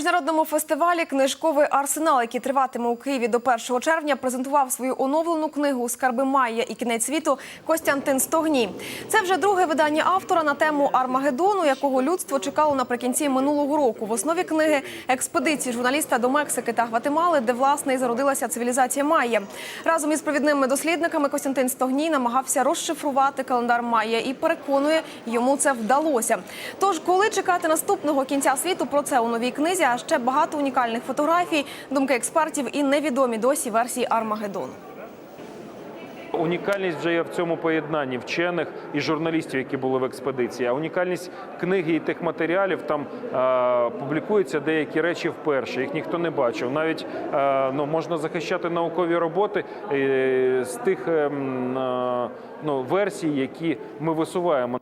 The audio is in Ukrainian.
міжнародному фестивалі книжковий арсенал, який триватиме у Києві до 1 червня, презентував свою оновлену книгу Скарби Майя і кінець світу Костянтин Стогній. Це вже друге видання автора на тему Армагеддону, якого людство чекало наприкінці минулого року. В основі книги експедиції журналіста до Мексики та Гватемали, де власне і зародилася цивілізація Майя. Разом із провідними дослідниками Костянтин Стогній намагався розшифрувати календар Майя і переконує, йому це вдалося. Тож, коли чекати наступного кінця світу, про це у новій книзі, а ще багато унікальних фотографій, думки експертів і невідомі досі версії Армагеддону. Унікальність вже є в цьому поєднанні вчених і журналістів, які були в експедиції. А унікальність книги і тих матеріалів там е, публікуються деякі речі вперше. Їх ніхто не бачив. Навіть е, ну можна захищати наукові роботи е, з тих е, е, ну, версій, які ми висуваємо.